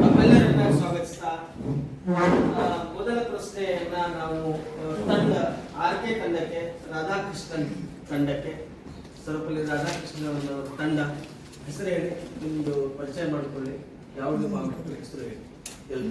ತಮ್ಮೆಲ್ಲರನ್ನ ಸ್ವಾಗತಿಸ್ತಾ. ಮೊದಲ ಪ್ರಶ್ನೆಯನ್ನ ನಾವು ತಂಡ ಆರ್ ಕೆ ತಂಡಕ್ಕೆ, ರಾಧಾಕೃಷ್ಣನ್ ತಂಡಕ್ಕೆ, ಸರ್ವಪಲ್ಲಿ ರಾಧಾಕೃಷ್ಣನ್ ಅವರ ತಂಡ. ಹೆಸರು ಹೇಳಿ, ನಿಮ್ದು ಪರಿಚಯ ಮಾಡಿಕೊಳ್ಳಿ. ಯಾವುದು ಭಾಗವತ ಹೆಸರು ಹೇಳಿ. ಎಲ್ಲ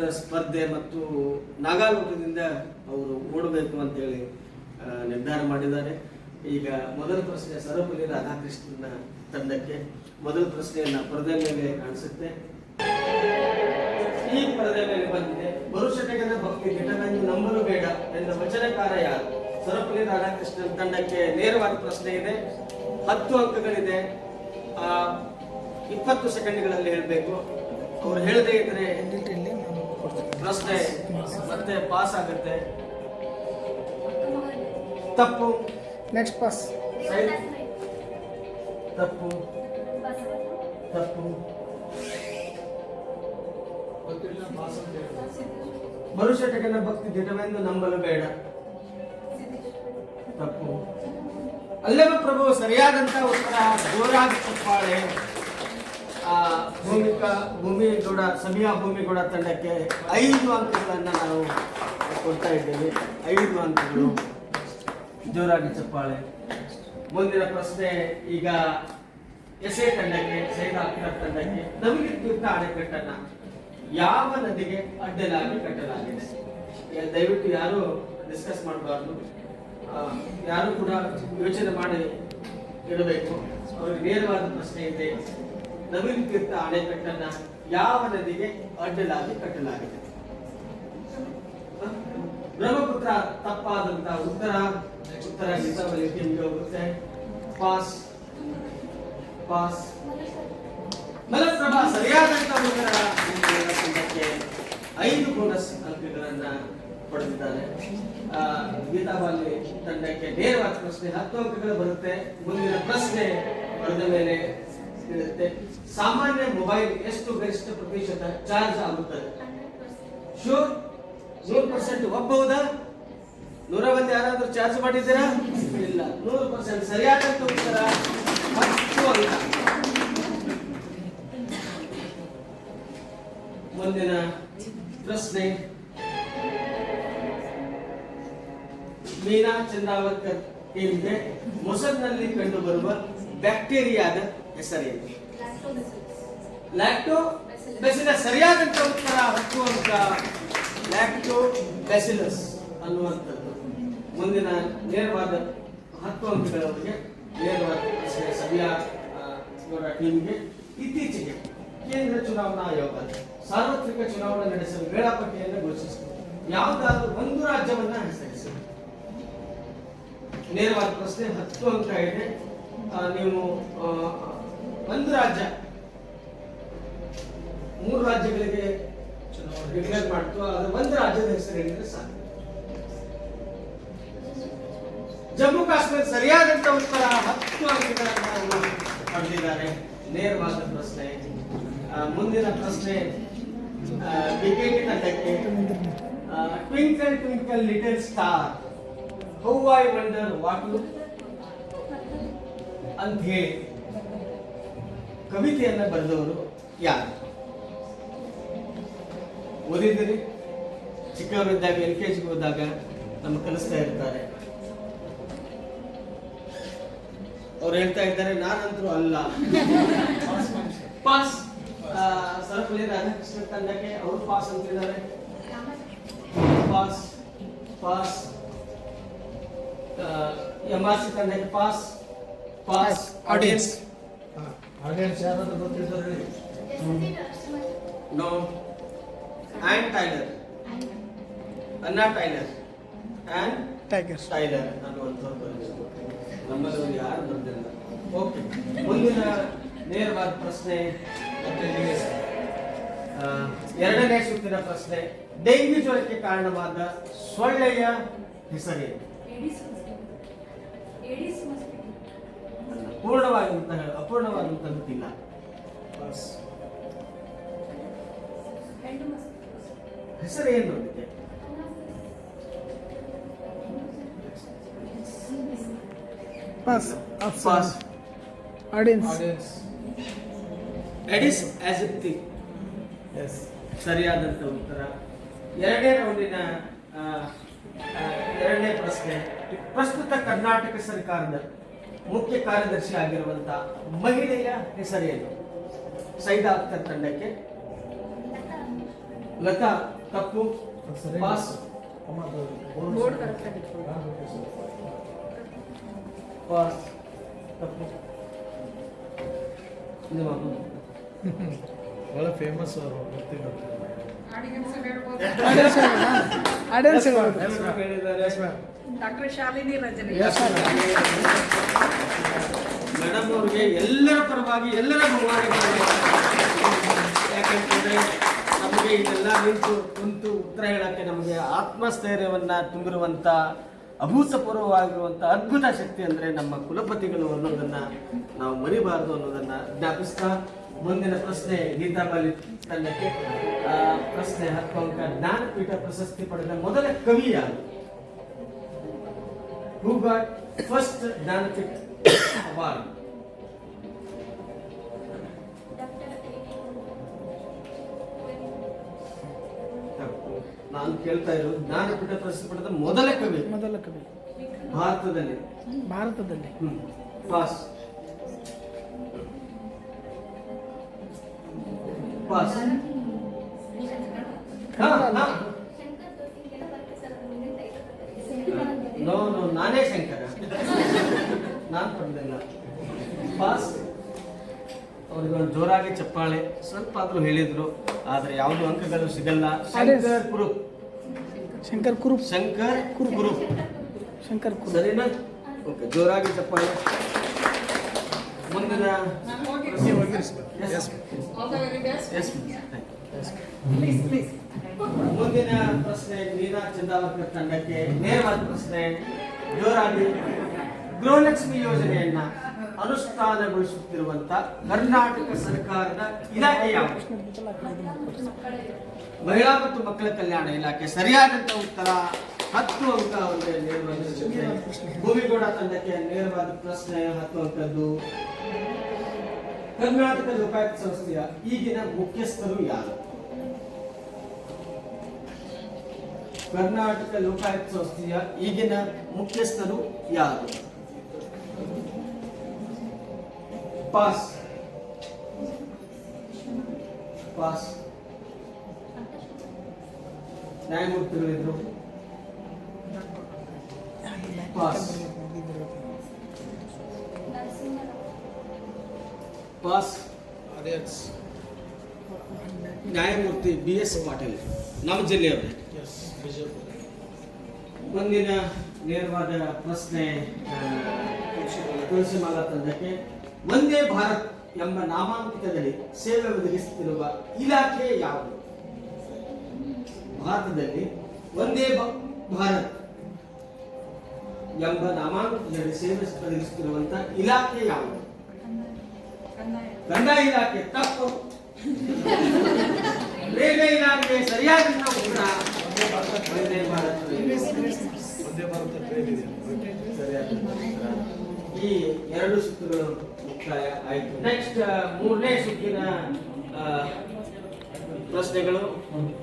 ಎಲ್ಲರ ಸ್ಪರ್ಧೆ ಮತ್ತು ನಾಗಾಲೋಕದಿಂದ ಅವರು ಓಡಬೇಕು ಅಂತೇಳಿ ನಿರ್ಧಾರ ಮಾಡಿದ್ದಾರೆ. ಈಗ ಮೊದಲ ಪ್ರಶ್ನೆ ಸರ್ವಪಲ್ಲಿ ರಾಧಾಕೃಷ್ಣನ ತಂಡಕ್ಕೆ. ಮೊದಲ ಪ್ರಶ್ನೆಯನ್ನ ಪರದೆ ಮೇಲೆ ಕಾಣಿಸುತ್ತೆ. ಈ ಪರದೆ ಮೇಲೆ ಬಂದಿದೆ. ಭವಿಷ್ಯದ ಭಕ್ತಿ ಘಟನೆಯನ್ನು ನಂಬಲು ಬೇಡ ಎಂದ ವಚನಕಾರ ಯಾರು? ಸರ್ವಪಲ್ಲಿ ರಾಧಾಕೃಷ್ಣನ್ ತಂಡಕ್ಕೆ ನೇರವಾದ ಪ್ರಶ್ನೆ ಇದೆ. ಹತ್ತು ಅಂಕಗಳಿದೆ. ಆ, ಇಪ್ಪತ್ತು ಸೆಕೆಂಡ್ಗಳಲ್ಲಿ ಹೇಳಬೇಕು. ಅವ್ರು ಹೇಳದೇ ಇದ್ರೆ ಪ್ರಶ್ನೆ ಮತ್ತೆ ಪಾಸ್ ಆಗುತ್ತೆ. ತಪ್ಪು. ನೆಕ್ಸ್ಟ್ ಪಾಸ್ ತಪ್ಪು. ತಪ್ಪು. ಭರುಷಟೆಗನ ಭಕ್ತಿ ದಿಟವೆಂದು ನಂಬಲು ಬೇಡ. ತಪ್ಪು. ಅಲ್ಲವ ಪ್ರಭು ಸರಿಯಾದಂತ ಉತ್ತರ ಜೋರಾಗಿ ತಪ್ಪಾಳೆ. ಭೂಮಿಕಾ ಭೂಮಿಗೌಡ ಸಮಿಯಾ ಭೂಮಿಗೌಡ ತಂಡಕ್ಕೆ ಐದು ಅಂಕಗಳನ್ನು ನಾವು ಕೊಡ್ತಾ ಇದ್ದೇವೆ. ಐದು ಅಂಕಗಳು. ಜೋರಾಗಿ ಚಪ್ಪಾಳೆ. ಮುಂದಿನ ಪ್ರಶ್ನೆ ಈಗ ಎಸೆ ತಂಡಕ್ಕೆ ಸೈದ ಅಕ್ಕಿರ ತಂಡಕ್ಕೆ. ನಮಗೆ ತೀರ್ಥ ಅಣೆಕಟ್ಟನ್ನು ಯಾವ ನದಿಗೆ ಅಡ್ಡಲಾಗಿ ಕಟ್ಟಲಾಗಿದೆ? ದಯವಿಟ್ಟು ಯಾರು ಡಿಸ್ಕಸ್ ಮಾಡಬಾರ್ದು. ಯಾರು ಕೂಡ ಯೋಚನೆ ಮಾಡಿ ಇಡಬೇಕು. ಅವ್ರಿಗೆ ನೇರವಾದ ಪ್ರಶ್ನೆ ಇದೆ. ನವಿಲು ತೀರ್ಥ ಅಣೆಕಟ್ಟನ್ನ ಯಾವ ನದಿಗೆ ಅಡ್ಡಲಾಗಿ ಕಟ್ಟಲಾಗಿದೆ? ಬ್ರಹ್ಮಪುತ್ರ ತಪ್ಪಾದಂತ ಉತ್ತರ ಉತ್ತರ ಹೋಗುತ್ತೆ? Pass pass. ಮಲಪ್ರಭಾ, ಸರಿಯಾದಂತ ಉತ್ತರ. ಐದು ಬೋನಸ್ ಅಂಕಗಳನ್ನ ಪಡೆದಿದ್ದಾರೆ. ಗೀತಾಬಾಲಿ ತಂಡಕ್ಕೆ ನೇರವಾದ ಪ್ರಶ್ನೆ ಹತ್ತು ಅಂಕಗಳು ಬರುತ್ತೆ. ಮುಂದಿನ ಪ್ರಶ್ನೆ ಬರೆದ ಮೇಲೆ ಇರುತ್ತೆ ಸಾಮಾನ್ಯ ಮೊಬೈಲ್ ಎಷ್ಟು ಗರಿಷ್ಠ ಪ್ರತಿಶತ ಚಾರ್ಜ್ ಆಗುತ್ತದೆ? ಶೂರ್ ನೂರು ಪರ್ಸೆಂಟ್ ಒಪ್ಪಬಹುದಾ ನೂರ ಮಂದಿ ಯಾರಾದ್ರೂ ಚಾರ್ಜ್ ಮಾಡಿದ್ದೀರಾ? ಇಲ್ಲ. ನೂರು ಪರ್ಸೆಂಟ್ ಸರಿಯಾದಂತ ಉತ್ತರ ಹತ್ತು ಅಂಕ ಮುಂದಿನ ಪ್ರಶ್ನೆ. ಮೀನಾ ಚಂದಾವರ್ಕರ್ ಟೀಮ್ಗೆ ಮೊಸರಿನಲ್ಲಿ ಕಂಡುಬರುವ ಬ್ಯಾಕ್ಟೀರಿಯಾದ ಹೆಸರೇನು? Lactobacillus. ಸರಿಯಾದಂತ ಉತ್ತರ ಹತ್ತು ಲ್ಯಾಕ್ಟೋ ಬೆಸಿಲಸ್ ಅನ್ನುವಂಥದ್ದು. ಮುಂದಿನ ನೇರವಾದ ಹತ್ತು ಅಂಕಗಳವರೆಗೆ ನೇರವಾದ ಸರಿಯಾದ ಟೀಮ್ಗೆ ಇತ್ತೀಚೆಗೆ ಕೇಂದ್ರ ಚುನಾವಣಾ ಆಯೋಗ, ಸಾರ್ವತ್ರಿಕ ಚುನಾವಣೆ ನಡೆಸಲು ವೇಳಾಪಟ್ಟಿಯನ್ನು ಘೋಷಿಸಿತು. ಯಾವುದಾದ್ರೂ ಒಂದು ರಾಜ್ಯವನ್ನ ಹೆಸರಿಸಿ. ನೇರವಾದ ಪ್ರಶ್ನೆ ಹತ್ತು ಅಂಕ ಇದೆ. ನೀವು ಒಂದು ರಾಜ್ಯ. ಮೂರು ರಾಜ್ಯಗಳಿಗೆ ಚುನಾವಣೆ ಡಿಕ್ಲೇರ್ ಮಾಡ್ತು. ಅದು ಒಂದು ರಾಜ್ಯದ ಹೆಸರು ಹೇಳಿದ್ರೆ ಸಾಧ್ಯ ಜಮ್ಮು ಕಾಶ್ಮೀರ ಸರಿಯಾದಂತ ಉತ್ತರ ಹತ್ತು ಅಂಕಗಳನ್ನು ಪಡೆದಿದ್ದಾರೆ. ನೇರವಾದ ಪ್ರಶ್ನೆ. ಮುಂದಿನ ಪ್ರಶ್ನೆ ಬಿಕೆಟಿ ತಂಡಕ್ಕೆ twinkle twinkle little star how I wonder what ಅಂತ ಹೇಳಿ. ಕವಿತೆಯನ್ನ ಬರೆದವರು ಯಾರು? ಓದಿದಿರಿ ಚಿಕ್ಕವರಿದ್ದಾಗ, ಎಲ್ ಕೆ ಜಿಗೆ ಹೋದಾಗ ನಮ್ಮ ಕಲಿಸ್ತಾ ಇರ್ತಾರೆ. ಅವ್ರು ಹೇಳ್ತಾ ಇದ್ದಾರೆ ನಾನಂತರೂ ಅಲ್ಲ. ಪಾಸ್ ಸರ್ಪಲ್ಲಿ ರಾಧಾಕೃಷ್ಣ ತಂಡಕ್ಕೆ ಅವರು ಪಾಸ್ ಅಂತಿದ್ದಾರೆ pass pass M R C ತಂಡಕ್ಕೆ ಪಾಸ್ ಪಾಸ್ ಆಡಿಯನ್ಸ್ ಆಡಿಯನ್ಸ್ ಯಾರಾದ್ರೂ ಗೊತ್ತಿದ್ದಾರೆ ನೋ ಆ್ಯಂಡ್ ಟೈಲರ್ ಅನ್ನ ಟೈಲರ್ ಆ್ಯಂಡ್ ಟೈಗರ್ಸ್ ಟೈಲರ್ ಅನ್ನುವಂಥವ್ರು ಬರಬೇಕು ನಮ್ಮಲ್ಲಿ ಯಾರು ಬಂದಿಲ್ಲ ಓಕೆ ಮುಂದಿನ ನೇರವಾದ ಪ್ರಶ್ನೆ ಆ, ಎರಡನೇ ಸುತ್ತಿನ ಪ್ರಶ್ನೆ. ಡೆಂಗ್ಯೂ ಜ್ವರಕ್ಕೆ ಕಾರಣವಾದ ಸೊಳ್ಳೆಯ ಹೆಸರೇನು? ಏಡಿಸ್ ಹಾಸ್ಪಿಟಲ್ ಅಲ್ಲ, ಅಪೂರ್ಣವಾಗಿರುತ್ತಿಲ್ಲ ಹೆಸರೇನು ಅದಕ್ಕೆ? Pass pass audience audience Aedes yes ಸರಿಯಾದಂಥ ಉತ್ತರ. ಎರಡನೇ ರೌಂಡಿನ ಎರಡನೇ ಪ್ರಶ್ನೆ. ಪ್ರಸ್ತುತ ಕರ್ನಾಟಕ ಸರ್ಕಾರದ ಮುಖ್ಯ ಕಾರ್ಯದರ್ಶಿ ಆಗಿರುವಂತ ಮಹಿಳೆಯ ಹೆಸರೇನು? ಸೈದಾ ಅಖ್ತರ್ ತಂಡಕ್ಕೆ. ಲತಾ ತಪ್ಪು ಪಾಸ್ ಪಾಸ್ ತಪ್ಪು ಬಹಳ ಫೇಮಸ್ ಅವರು ಗೊತ್ತಿಲ್ಲ. ಆಡಿಯನ್ಸ್ ಹೇಳ್ಬೋದು. Audience doctor Shalini Rajani. Madam ಅವ್ರಿಗೆ ಎಲ್ಲರ ಪರವಾಗಿ ಎಲ್ಲರ ಬಹುಮಾನಗಳು ಯಾಕಂತಂದ್ರೆ ನಮಗೆ ಇದೆಲ್ಲ ನಿಂತು ಕುಂತು ಉತ್ತರ ಹೇಳಕ್ಕೆ ನಮಗೆ ಆತ್ಮಸ್ಥೈರ್ಯವನ್ನ ತುಂಬಿರುವಂತ ಅಭೂತಪೂರ್ವವಾಗಿರುವಂತ ಅದ್ಭುತ ಶಕ್ತಿ ಅಂದ್ರೆ ನಮ್ಮ ಕುಲಪತಿಗಳು ಅನ್ನೋದನ್ನ ನಾವು ಮರಿಬಾರದು ಅನ್ನೋದನ್ನ ಜ್ಞಾಪಿಸ್ತಾ ಮುಂದಿನ ಪ್ರಶ್ನೆ ಗೀತಾಬಾಲಿ ತಂಡಕ್ಕೆ ಪ್ರಶ್ನೆ ಹತ್ತು ಅಂಕ ಜ್ಞಾನಪೀಠ ಪ್ರಶಸ್ತಿ ಪಡೆದ ಮೊದಲ ಕವಿ ಯಾರು? Who got first Jnanapith award? ತಪ್ಪು. ನಾನು ಕೇಳ್ತಾ ಇರೋದು ಜ್ಞಾನಪೀಠ ಪ್ರಶಸ್ತಿ ಪಡೆದ ಮೊದಲ ಕವಿ. ಮೊದಲ ಕವಿ. ಭಾರತದಲ್ಲಿ. ಭಾರತದಲ್ಲಿ. ಹ್ಮ್ ಪಾಸ್. ಪಾಸ್ ಹಾ ಹಾ ನೋ ನೋ ನಾನೇ ಶಂಕರ ನಾನು ಪಡೆದಿಲ್ಲ ಪಾಸ್ ಅವ್ರಿಗೆ ಒಂದು ಜೋರಾಗಿ ಚಪ್ಪಾಳೆ ಸ್ವಲ್ಪ ಆದ್ರೂ ಹೇಳಿದ್ರು ಆದ್ರೆ ಯಾವ್ದು ಅಂಕಗಳು ಸಿಗಲ್ಲ. ಶಂಕರ್ ಕುರುಪ್. ಶಂಕರ್ ಕುರುಪ್. ಶಂಕರ್ ಕುರುಪ್. ಶಂಕರ್ ಕುರುಪ್. ಸರಿನಾ? ಓಕೆ ಜೋರಾಗಿ ಚಪ್ಪಾಳೆ ಮುಂದಿನ. ಮುಂದಿನ ಪ್ರಶ್ನೆ ಮೀನಾ ಚಂದಾವರ್ಕರ್ ತಂಡಕ್ಕೆ ನೇರವಾದ ಪ್ರಶ್ನೆ. ಜೋರಾಗಿ ಗೃಹಲಕ್ಷ್ಮಿ ಯೋಜನೆಯನ್ನ ಅನುಷ್ಠಾನಗೊಳಿಸುತ್ತಿರುವಂತ ಕರ್ನಾಟಕ ಸರ್ಕಾರದ ಇಲಾಖೆ ಮಹಿಳಾ ಮತ್ತು ಮಕ್ಕಳ ಕಲ್ಯಾಣ ಇಲಾಖೆ. ಸರಿಯಾದಂತ ಉತ್ತರ, ಹತ್ತು ಅಂಕ ಒಂದು ನೇರವಾದ. ಭೂಮಿಗೌಡ ತಂಡಕ್ಕೆ ನೇರವಾದ ಪ್ರಶ್ನೆ, ಹತ್ತು ಅಂಕದ್ದು ಕರ್ನಾಟಕ ಲೋಕಾಯುಕ್ತ ಸಂಸ್ಥೆಯ ಈಗಿನ ಮುಖ್ಯಸ್ಥರು ಯಾರು? ಕರ್ನಾಟಕ ಲೋಕಾಯುಕ್ತ ಸಂಸ್ಥೆಯ ಈಗಿನ ಮುಖ್ಯಸ್ಥರು ಯಾರು? ಪಾಸ್ ಪಾಸ್ ನ್ಯಾಯಮೂರ್ತಿಗಳಿದ್ರು ಪಾಸ್ ಪಾಸ್ ಆಡಿಯನ್ಸ್ ನ್ಯಾಯಮೂರ್ತಿ ಬಿ ಎಸ್ ಪಾಟೀಲ್ ನಮ್ಮ ಜಿಲ್ಲೆಯವರೇ ಎಸ್ ಬಿಜೆಪಿ ಮುಂದಿನ ನೇರವಾದ ಪ್ರಶ್ನೆ ಆ, ತುಳಸಿಮಾಲಾ ತಂಡಕ್ಕೆ ಒಂದೇ ಭಾರತ್ ಎಂಬ ನಾಮಾಂಕಿತದಲ್ಲಿ ಸೇವೆ ಒದಗಿಸುತ್ತಿರುವ ಇಲಾಖೆ ಯಾವುದು? ಭಾರತದಲ್ಲಿ ಒಂದೇ ಭಾರತ್ ಎಂಬ ನಾಮಾಂಕಿತದಲ್ಲಿ ಸೇವೆ ಒದಗಿಸುತ್ತಿರುವಂತಹ ಇಲಾಖೆ ಯಾವುದು? ಕಂದಾಯ ಇಲಾಖೆ ತಪ್ಪು. ರೈಲ್ವೆ ಇಲಾಖೆ ಸರಿಯಾದ ಉತ್ತರ ಒಂದೇ ಭಾರತ್. ಒಂದೇ ಭಾರತ. ಈ ಎರಡು ಸುತ್ತುಗಳು ಮುಕ್ತಾಯ ಆಯಿತು. ನೆಕ್ಸ್ಟ್ ಮೂರನೇ ಸುತ್ತಿನ ಪ್ರಶ್ನೆಗಳು.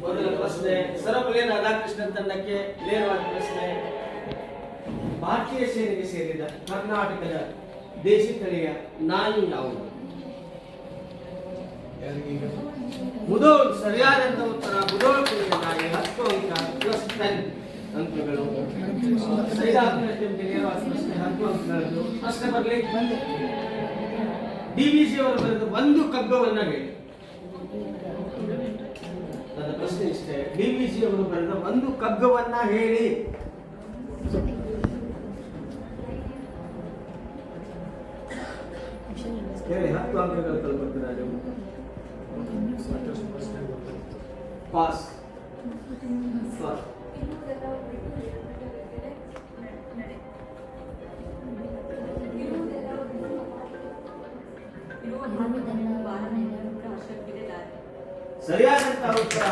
ಮೊದಲ ಪ್ರಶ್ನೆ ಸರಪುಲಿಯ ರಾಧಾಕೃಷ್ಣನ್ ತಂಡಕ್ಕೆ ನೇರವಾದ ಪ್ರಶ್ನೆ. ಭಾರತೀಯ ಸೇನೆಗೆ ಸೇರಿದ ಕರ್ನಾಟಕದ ದೇಶಿ ತಳಿಯ ನಾಯಿ ಯಾವುದು? ಮುದೋಳ್ ಸರಿಯಾದಂತ ಉತ್ತರ ಮುದೋಳ್ ನಾಯಿ. ಹತ್ತು ಅಂಕ ಪ್ಲಸ್ ಟೆನ್ ಅಂಕಗಳು ಪ್ರಶ್ನೆ ಪ್ರಶ್ನೆ ಬರಲಿ ಡಿವಿಜಿ ಅವರು ಬರೆದ ಒಂದು ಕಗ್ಗವನ್ನ ಹೇಳಿ. ನನ್ನ ಪ್ರಶ್ನೆ ಇಷ್ಟೇ. ಡಿವಿಜಿ ಅವರು ಬರೆದ ಒಂದು ಕಗ್ಗವನ್ನ ಹೇಳಿ. ಹೇಳಿ ಹತ್ತು ಅಂಕಗಳು ತಲುಪುತ್ತೀರಾ ನೀವು? ಪಾಸ್ ಪಾಸ್ ಸರಿಯಾದಂತಹ ಉತ್ತರ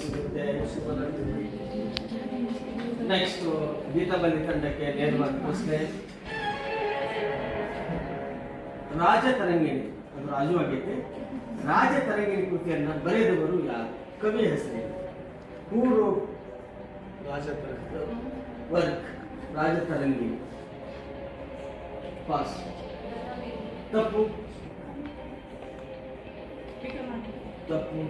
ಸಿಗುತ್ತೆ ನೆಕ್ಸ್ಟ್ ಗೀತಾಬಲಿ ತಂಡಕ್ಕೆ ನೇರವಾಗಿ ಪ್ರಶ್ನೆ ರಾಜತರಂಗಿಣಿ ಅದು ರಾಜು ಆಗೈತೆ ರಾಜತರಂಗಿಣಿ ಕೃತಿಯನ್ನ ಬರೆದವರು ಯಾರು? ಕವಿ ಹೆಸರು ಹೂರು ರಾಜಪುರ ವರ್ಕ್ ರಾಜತರಂಗಿಣಿ ಪಾಸ್ ತಪ್ಪು ತಪ್ಪು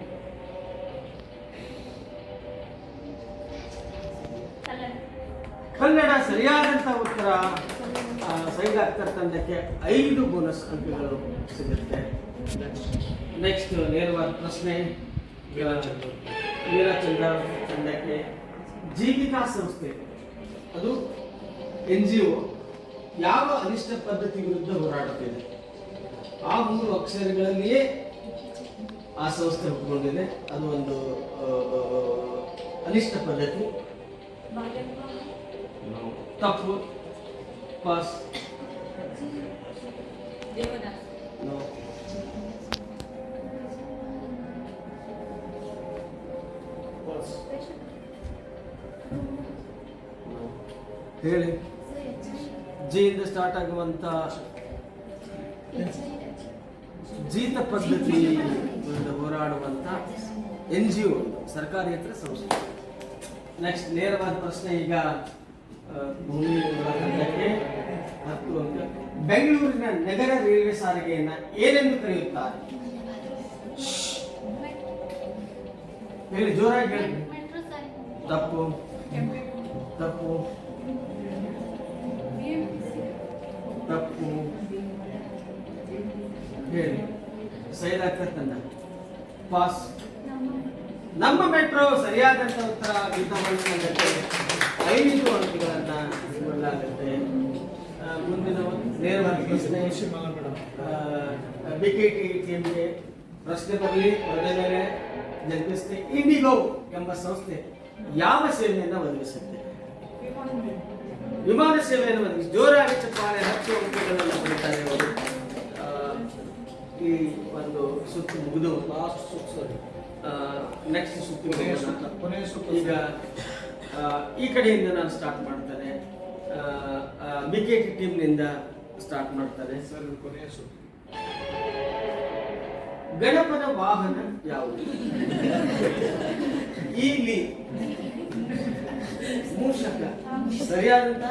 ಕನ್ನಡ ಸರಿಯಾದಂತ ಉತ್ತರ ಆ, ಸೈಡ್ ಅಖ್ತರ್ ತಂಡಕ್ಕೆ ಐದು ಬೋನಸ್ ಅಂಕಗಳು ಸಿಗುತ್ತೆ. ನೆಕ್ಸ್ಟ್ ನೇರವಾದ ಪ್ರಶ್ನೆ. ವೀರಚಂದ್ರ. ತಂಡಕ್ಕೆ ಜೀವಿಕಾ ಸಂಸ್ಥೆ, ಅದು ಎನ್ ಜಿ ಒ ಯಾವ ಅನಿಷ್ಟ ಪದ್ಧತಿ ವಿರುದ್ಧ ಹೋರಾಡುತ್ತಿದೆ? ಆ ಮೂರು ಅಕ್ಷರಗಳಲ್ಲಿಯೇ ಆ ಸಂಸ್ಥೆ ಹುಟ್ಟುಕೊಂಡಿದೆ ಅದು ಒಂದು ಅನಿಷ್ಟ ಪದ್ಧತಿ. ತಪ್ಪು. ಪಾಸ್. ಹೇಳಿ. ಜಿಯಿಂದ ಸ್ಟಾರ್ಟ್ ಆಗುವಂತ ಜೀತ ಪದ್ಧತಿ ಹೋರಾಡುವಂತ ಎನ್ ಜಿ ಒ ಸರ್ಕಾರೇತರ ಸಂಸ್ಥೆ. ನೆಕ್ಸ್ಟ್ ನೇರವಾದ ಪ್ರಶ್ನೆ ಈಗ ಭೂಮಿ ಅವರ ತಂಡಕ್ಕೆ ಹತ್ತು ಅಂಕ ಬೆಂಗಳೂರಿನ ನಗರ ರೈಲ್ವೆ ಸಾರಿಗೆಯನ್ನ ಏನೆಂದು ಕರೆಯುತ್ತಾರೆ? ಹೇಳಿ ಜೋರಾಗಿ ತಪ್ಪು. ತಪ್ಪು. ತಪ್ಪು. ಹೇಳಿ. ಸೈಡ್ ತಂದ ಪಾಸ್. ನಮ್ಮ ಮೆಟ್ರೋ ಸರಿಯಾದಂತ ಉತ್ತರ ಗೀತಾಮಂಡಲಕ್ಕೆ ಐದು ಅಂಕಗಳನ್ನ ಕೊಡಲಾಗುತ್ತೆ ಆ, ಮುಂದಿನ ಒಂದು ನೇರವಾದ ಪ್ರಶ್ನೆ. ಬಿ ಕೆ ಟಿ ಟೀಮ್ಗೆ ಪ್ರಶ್ನೆ ಬರಲಿ. ಮೇಲೆ ಜಗತ್ತಿಸ್ತೆ ಇಂಡಿಗೋ ಎಂಬ ಸಂಸ್ಥೆ ಯಾವ ಸೇವೆಯನ್ನು ಒದಗಿಸುತ್ತೆ? ವಿಮಾನ ಸೇವೆಯನ್ನು ಒದಗಿಸಿ ಜೋರಾಗಿ ಚಪ್ಪಾಳೆ ಹತ್ತು ಅಂಕಗಳನ್ನು ಪಡಿತಾರೆ ಅವರು ಈ ಒಂದು ಸುತ್ತು ಮುಗಿದು ಲಾಸ್ಟ್ ಸುತ್ತು ಸಾರಿ ನೆಕ್ಸ್ಟ್ ಸುತ್ತು ಕೊನೆಯ ಸುತ್ತು ಈಗ ಈ ಕಡೆಯಿಂದ ನಾನು ಸ್ಟಾರ್ಟ್ ಮಾಡ್ತಾರೆ ಬಿ ಕೆ ಟಿ ಟೀಮ್ನಿಂದ ಸ್ಟಾರ್ಟ್ ಮಾಡ್ತಾರೆ ಸರ್ ಕೊನೆಯ ಸುತ್ತು. ಗಣಪನ ವಾಹನ ಯಾವುದು? ಈಲಿ ಶಬ್ದ ಸರಿಯಾದಂತ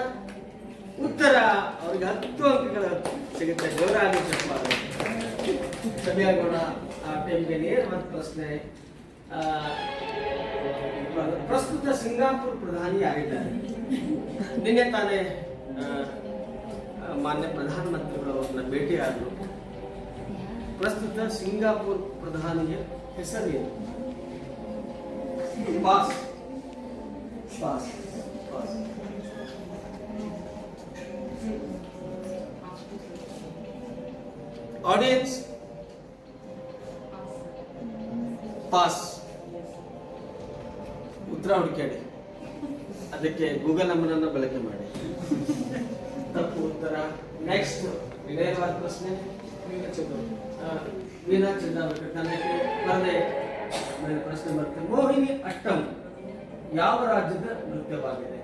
ಉತ್ತರ ಅವ್ರಿಗೆ ಹತ್ತು ಅಂಕಗಳ ಸಿಗುತ್ತೆ. ಗೌರವ ಚಪ್ಪಾಳೆ ಸರಿಯಾಗೋಣ ಆ ಟೈಮ್ಗೆ ಮತ್ತೆ ಪ್ರಶ್ನೆ. ಪ್ರಸ್ತುತ ಸಿಂಗಾಪುರ್ ಪ್ರಧಾನಿ ಯಾರಿದ್ದಾರೆ? ನಿನ್ನೆ ತಾನೇ ಮಾನ್ಯ ಪ್ರಧಾನಮಂತ್ರಿಗಳು ಅವ್ರನ್ನ ಭೇಟಿಯಾದರು ಪ್ರಸ್ತುತ ಸಿಂಗಾಪುರ್ ಪ್ರಧಾನಿಯ ಹೆಸರೇನು pass pass pass audience pass ಉತ್ತರ ಹುಡುಕಾಡಿ ಅದಕ್ಕೆ ಗೂಗಲ್ ನಂಬರನ್ನು ಬಳಕೆ ಮಾಡಿ. ತಪ್ಪು ಉತ್ತರ. ನೆಕ್ಸ್ಟ್ ವಿನಯವಾದ ಪ್ರಶ್ನೆ. ವೀಣಾ ಚಂದ್ರ ನನಗೆ ಪ್ರಶ್ನೆ ಬರುತ್ತೆ ಮೋಹಿನಿ ಅಟ್ಟಂ ಯಾವ ರಾಜ್ಯದ ನೃತ್ಯವಾಗಿದೆ?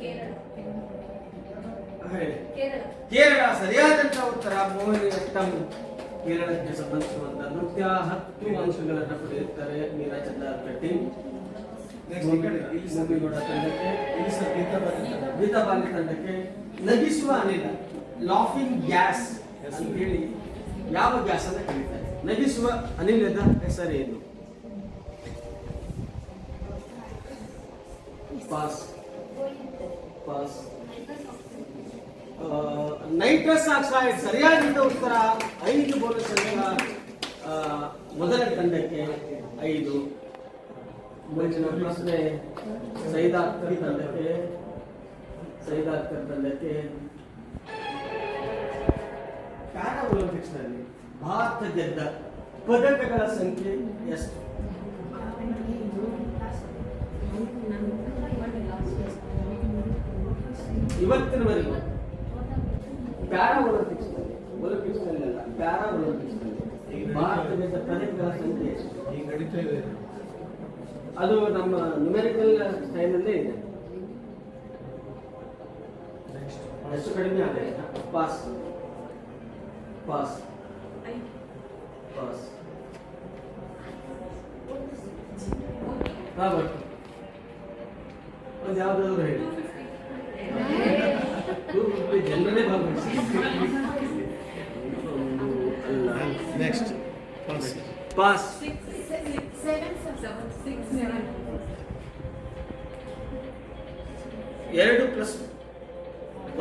ಕೇರಳ. ಹೇಳಿ. ಕೇರಳ. ಕೇರಳ ಸರಿಯಾದಂತ ಉತ್ತರ. ಮೋಹಿನಿ ಅಟ್ಟಂ ಕೇರಳಕ್ಕೆ ಸಂಬಂಧಿಸಿರುವಂತ ನೃತ್ಯ. ಹತ್ತು ಅಂಶಗಳನ್ನು ಪಡೆಯುತ್ತಾರೆ ಮೀರಾ ಚಂದ್ರಾವತಿ ಭೂಮಿಗೌಡ ತಂಡಕ್ಕೆ ಗೀತಾಬಾಲಿ ತಂಡಕ್ಕೆ ನಗಿಸುವ ಅನಿಲ. ಲಾಫಿಂಗ್ ಗ್ಯಾಸ್ ಅಂತ ಹೇಳಿ ಯಾವ ಗ್ಯಾಸ್ ಅಂತ ಕರೀತಾರೆ? ನಗಿಸುವ ಅನಿಲದ ಹೆಸರೇನು? ಪಾಸ್. ಪಾಸ್. ನೈಟ್ರಸ್ ಆಕ್ಸೈಡ್ ಸರಿಯಾದ ಉತ್ತರ. ಐದು ಬೋನಸ್ ಮೊದಲ ತಂಡಕ್ಕೆ ಐದು. ಮುಂದಿನ ಪ್ರಶ್ನೆ ಸೈದಾಕ್ತರ್ ತಂಡಕ್ಕೆ ಸೈದಾಕ್ತರ್ ತಂಡಕ್ಕೆ. ಪ್ಯಾರಾ ಒಲಿಂಪಿಕ್ಸ್ನಲ್ಲಿ ಭಾರತ ಗೆದ್ದ ಪದಕಗಳ ಸಂಖ್ಯೆ ಎಷ್ಟು? ಇವತ್ತಿನವರೆಗೂ ಪ್ಯಾರಾ ಒಲಿಂಪಿಕ್ಸ್ ಒಲಿಂಪಿಕ್ಸ್ನಲ್ಲಿ ಅಲ್ಲ ಪ್ಯಾರಾ ಒಲಿಂಪಿಕ್ಸ್ನಲ್ಲಿ ಭಾರತದ ಪದಕಗಳ ಸಂಖ್ಯೆ ಈಗ ನಡೀತಾ ಇದೆ. ಅದು ನಮ್ಮ ನ್ಯೂಮೆರಿಕಲ್ ಸ್ಟೈಲಲ್ಲೇ ಇದೆ. ಹೆಚ್ಚು ಕಡಿಮೆ ಆಗಿದೆ? ಪಾಸ್ ಪಾಸ್ ಪಾಸ್ ಹಾ ಬಟ್ ಒಂದು ಯಾವ್ದಾದ್ರು ಹೇಳಿ. ಪಾಸ್ seven, ಸಿಕ್ಸ್ ಸೆವೆನ್ ಎರಡು ಪ್ಲಸ್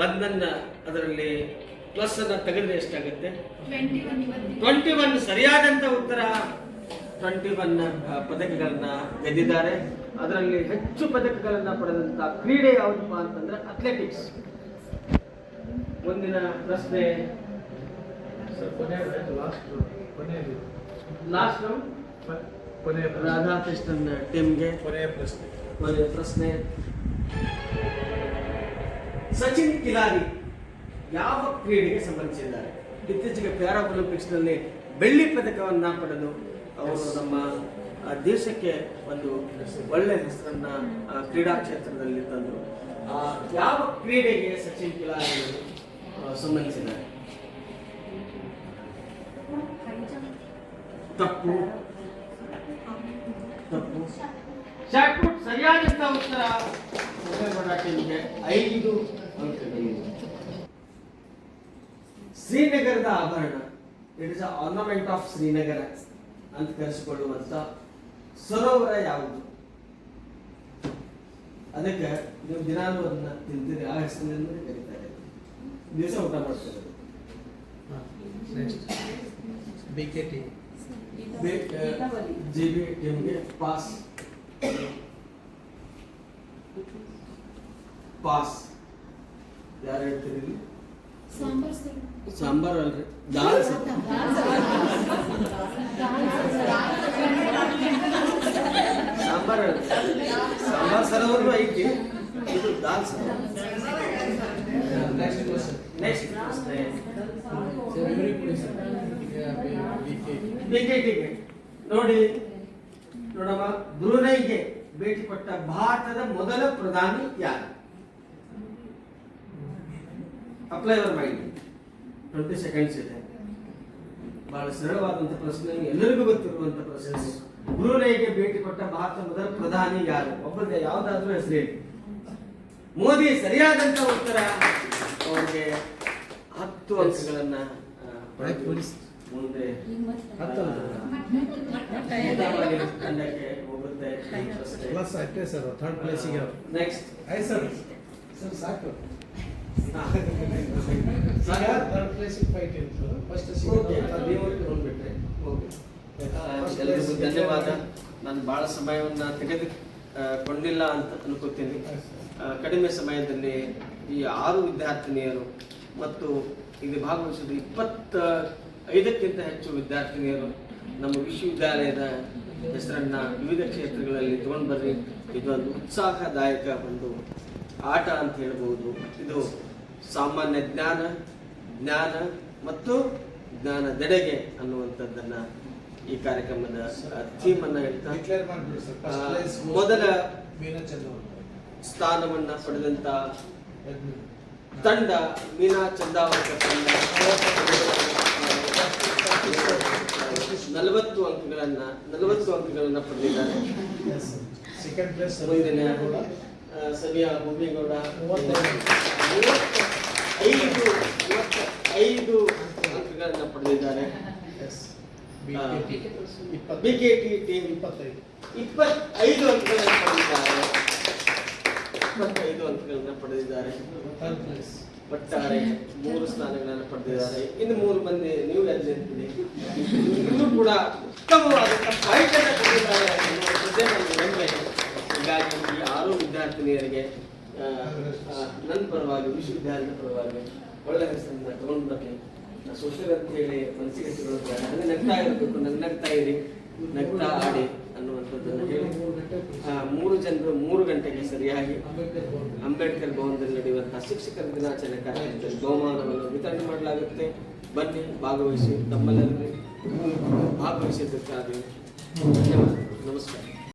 ಒಂದನ್ನು ಅದರಲ್ಲಿ ಪ್ಲಸ್ ಅನ್ನು ತೆಗೆದ್ರೆ ಎಷ್ಟಾಗುತ್ತೆ? ಟ್ವೆಂಟಿ ಒನ್ ಸರಿಯಾದಂಥ ಸರಿಯಾದಂತ ಉತ್ತರ. ಟ್ವೆಂಟಿ ಒನ್ ಪದಕಗಳನ್ನ ಗೆದ್ದಿದ್ದಾರೆ. ಅದರಲ್ಲಿ ಹೆಚ್ಚು ಪದಕಗಳನ್ನ ಪಡೆದಂತ ಕ್ರೀಡೆ ಯಾವುದಪ್ಪ ಅಂತಂದ್ರೆ ಅಥ್ಲೆಟಿಕ್ಸ್ ಮುಂದಿನ ಪ್ರಶ್ನೆ. ಲಾಸ್ಟ್ ಕೊನೆಯದು ಲಾಸ್ಟ್ ರೌಂಡ್ ಕೊನೆಯ. ರಾಧಾಕೃಷ್ಣನ್ ಟೀಮ್ಗೆ ಕೊನೆಯ ಪ್ರಶ್ನೆ. ಕೊನೆಯ ಪ್ರಶ್ನೆ. ಸಚಿನ್ ಕಿಲಾರಿ ಯಾವ ಕ್ರೀಡೆಗೆ ಸಂಬಂಧಿಸಿದ್ದಾರೆ? ಇತ್ತೀಚೆಗೆ ಪ್ಯಾರಾ ಒಲಿಂಪಿಕ್ಸ್ನಲ್ಲಿ ಬೆಳ್ಳಿ ಪದಕವನ್ನ ಪಡೆದು ಅವರು ನಮ್ಮ ದೇಶಕ್ಕೆ ಒಂದು ಒಳ್ಳೆ ಹೆಸರನ್ನ ಕ್ರೀಡಾ ಕ್ಷೇತ್ರದಲ್ಲಿ ತಂದರು. ಆ, ಯಾವ ಕ್ರೀಡೆಗೆ ಸಚಿನ್ ಕಿಲಾರಿ ಅವರು, ಸಂಬಂಧಿಸಿದ್ದಾರೆ? ತಪ್ಪು. ತಪ್ಪು. ಶಾರ್ಟ್ಪುಟ್ ಸರಿಯಾದಂತ ಉತ್ತರ ಟೀಮ್ಗೆ ಐದು ಶ್ರೀನಗರದ ಆಭರಣ. It is ornament of Srinagar ಅಂತ ಕರೆಸಿಕೊಳ್ಳುವಂತ ಸರೋವರ ಯಾವುದು? ಅದಕ್ಕೆ ನೀವು ದಿನಾನು ಅದನ್ನ ತಿಂತೀರಿ ಆ ಹೆಸರಿನಿಂದ ಕರೀತಾರೆ ದಿವಸ ಊಟ ಮಾಡ್ತಾರೆ next B K T G B ಟೀಮ್ಗೆ ಪಾಸ್ ಪಾಸ್ ಯಾರು ಹೇಳ್ತೀರಿ ಇಲ್ಲಿ? ಸಾಂಬಾರ್ ಸರ್ ಸಾಂಬಾರ್ ಅಲ್ರಿ ದಾಲ್ ಸರ್. ಸಾಂಬಾರ್ ಅಲ್ರಿ. ಸಾಂಬಾರ್ ಸರೋವರ ಐತಿ ಇದು ದಾಲ್ ಸರೋವರ ನೆಕ್ಸ್ಟ್ ಕ್ವಶನ್ ನೆಕ್ಸ್ಟ್ ಪ್ರಶ್ನೆ sir every place B K ನೋಡಿ, ನೋಡಮ್ಮ, ಬ್ರೂನೈಗೆ ಭೇಟಿ ಕೊಟ್ಟ ಭಾರತದ ಮೊದಲ ಪ್ರಧಾನಿ ಯಾರು? Apply your mind twenty seconds ಇದೆ. ಬಹಳ ಸರಳವಾದಂತಹ ಪ್ರಶ್ನೆ, ಎಲ್ಲರಿಗೂ ಗೊತ್ತಿರುವಂತ ಪ್ರಶ್ನೆ. ಬ್ರೂನೈಗೆ ಭೇಟಿ ಕೊಟ್ಟ ಭಾರತದ ಮೊದಲ ಪ್ರಧಾನಿ ಯಾರು? ಒಬ್ಬರಿಗೆ ಯಾವ್ದಾದ್ರೂ ಹೆಸರು ಮೋದಿ ಸರಿಯಾದಂತ ಉತ್ತರ. ಅವ್ರಿಗೆ ಹತ್ತು ಅಂಶಗಳನ್ನ ಪಡೆದು. ಮುಂದೆ ತಂಡಕ್ಕೆ ಹೋಗುತ್ತೆ. ಪ್ಲಸ್ ಅಷ್ಟೇ ಸರ್ ಥರ್ಡ್ ಪ್ಲೇಸಿಗೆ ನೆಕ್ಸ್ಟ್ ಐ ಸರ್ ಸರ್ ಸಾಕು. ಥರ್ಡ್ ಪ್ಲೇಸಿಗೆ ಫೈಟ್ ಇತ್ತು ಫಸ್ಟ್ ನೀವು ತಗೊಂಡ್ಬಿಟ್ರೆ ಓಕೆ. ಆ, ಎಲ್ರಿಗೂ ಧನ್ಯವಾದ ನಾನು ಬಹಳ ಸಮಯವನ್ನ ತೆಗೆದು ಕೊಂಡಿಲ್ಲ ಅಂತ ಅನ್ಕೋತೀನಿ ಕಡಿಮೆ ಸಮಯದಲ್ಲಿ ಈ ಆರು ವಿದ್ಯಾರ್ಥಿನಿಯರು ಮತ್ತು ಇಲ್ಲಿ ಭಾಗವಹಿಸಿದ ಇಪ್ಪತ್ತ ಐದಕ್ಕಿಂತ ಹೆಚ್ಚು ವಿದ್ಯಾರ್ಥಿನಿಯರು ನಮ್ಮ ವಿಶ್ವವಿದ್ಯಾಲಯದ ಹೆಸರನ್ನ ವಿವಿಧ ಕ್ಷೇತ್ರಗಳಲ್ಲಿ ತಗೊಂಡು ಬರ್ರಿ ಇದೊಂದು ಉತ್ಸಾಹದಾಯಕ ಒಂದು ಆಟ ಅಂತ ಹೇಳ್ಬೋದು. ಇದು ಸಾಮಾನ್ಯ ಜ್ಞಾನ ಜ್ಞಾನ ಮತ್ತು ಜ್ಞಾನದೆಡೆಗೆ ಅನ್ನುವಂಥದ್ದನ್ನ ಈ ಕಾರ್ಯಕ್ರಮದ ಥೀಮ್ ಅನ್ನ ಹೇಳ್ತಾ ಮೊದಲ ಸ್ಥಾನವನ್ನ ಪಡೆದಂತ ತಂಡ ಮೀನಾ ಚಂದಾವರ್ಕರ್ ತಂಡ. ನಲವತ್ತು ಅಂಕಗಳನ್ನ ನಲವತ್ತು ಅಂಕಗಳನ್ನ ಪಡೆದಿದ್ದಾರೆ. ಸೆಕೆಂಡ್ ಪ್ಲೇಸ್ ಮುಂದಿನ ಸವಿಯಾ ಭೂಮಿಗೌಡ ಐದು ಐದು ಅಂಕಗಳನ್ನು ಪಡೆದಿದ್ದಾರೆ. ಬಿ ಕೆ ಟಿ ಟೀಮ್ ಇಪ್ಪತ್ತೈದು. ಇಪ್ಪತ್ತೈದು ಅಂಕಗಳನ್ನು ಪಡೆದಿದ್ದಾರೆ. ಇಪ್ಪತ್ತೈದು ಅಂಕಗಳನ್ನು ಪಡೆದಿದ್ದಾರೆ. ಒಟ್ಟಾರೆ ಮೂರು ಸ್ಥಾನಗಳನ್ನು ಪಡೆದಿದ್ದಾರೆ. ಇನ್ನು ಮೂರು ಮಂದಿ ನೀವು ನೆನಪಿದೆ ಇನ್ನು ಕೂಡ ಉತ್ತಮವಾದಂಥ ನನಗೆ ಹೀಗಾಗಿ ಈ ಆರು ವಿದ್ಯಾರ್ಥಿನಿಯರಿಗೆ ನನ್ನ ಪರವಾಗಿ, ವಿಶ್ವವಿದ್ಯಾಲಯದ ಪರವಾಗಿ ಒಳ್ಳೆ ಹೆಸರನ್ನ ತಗೊಂಡು ಬರಲಿ ಸೋಷಿಯಲ್ ಅಂತ ಹೇಳಿ ಮನಸ್ಸಿಗೆ ಹಚ್ಕೊಳ್ಳೋದು ಬೇಡ ನಗ್ತಾ ಇರಬೇಕು. ನಗ್ ನಗ್ತಾ ಇರಿ. ನಗ್ತಾ ಆಡಿ. ಅನ್ನುವಂಥದ್ದನ್ನು ಹೇಳಿ ಮೂರು ಜನರು ಮೂರು ಗಂಟೆಗೆ ಸರಿಯಾಗಿ ಅಂಬೇಡ್ಕರ್ ಭವನ. ಅಂಬೇಡ್ಕರ್ ಭವನದಲ್ಲಿ ನಡೆಯುವಂತಹ ಶಿಕ್ಷಕರ ದಿನಾಚರಣೆ ಕಾರ್ಯಕ್ರಮದಲ್ಲಿ ಬಹುಮಾನವನ್ನು ವಿತರಣೆ ಮಾಡಲಾಗುತ್ತೆ ಬನ್ನಿ, ಭಾಗವಹಿಸಿ ತಮ್ಮೆಲ್ಲರಿಗೂ ಭಾಗವಹಿಸಿದ್ದಕ್ಕಾಗಿ ಧನ್ಯವಾದ ನಮಸ್ಕಾರ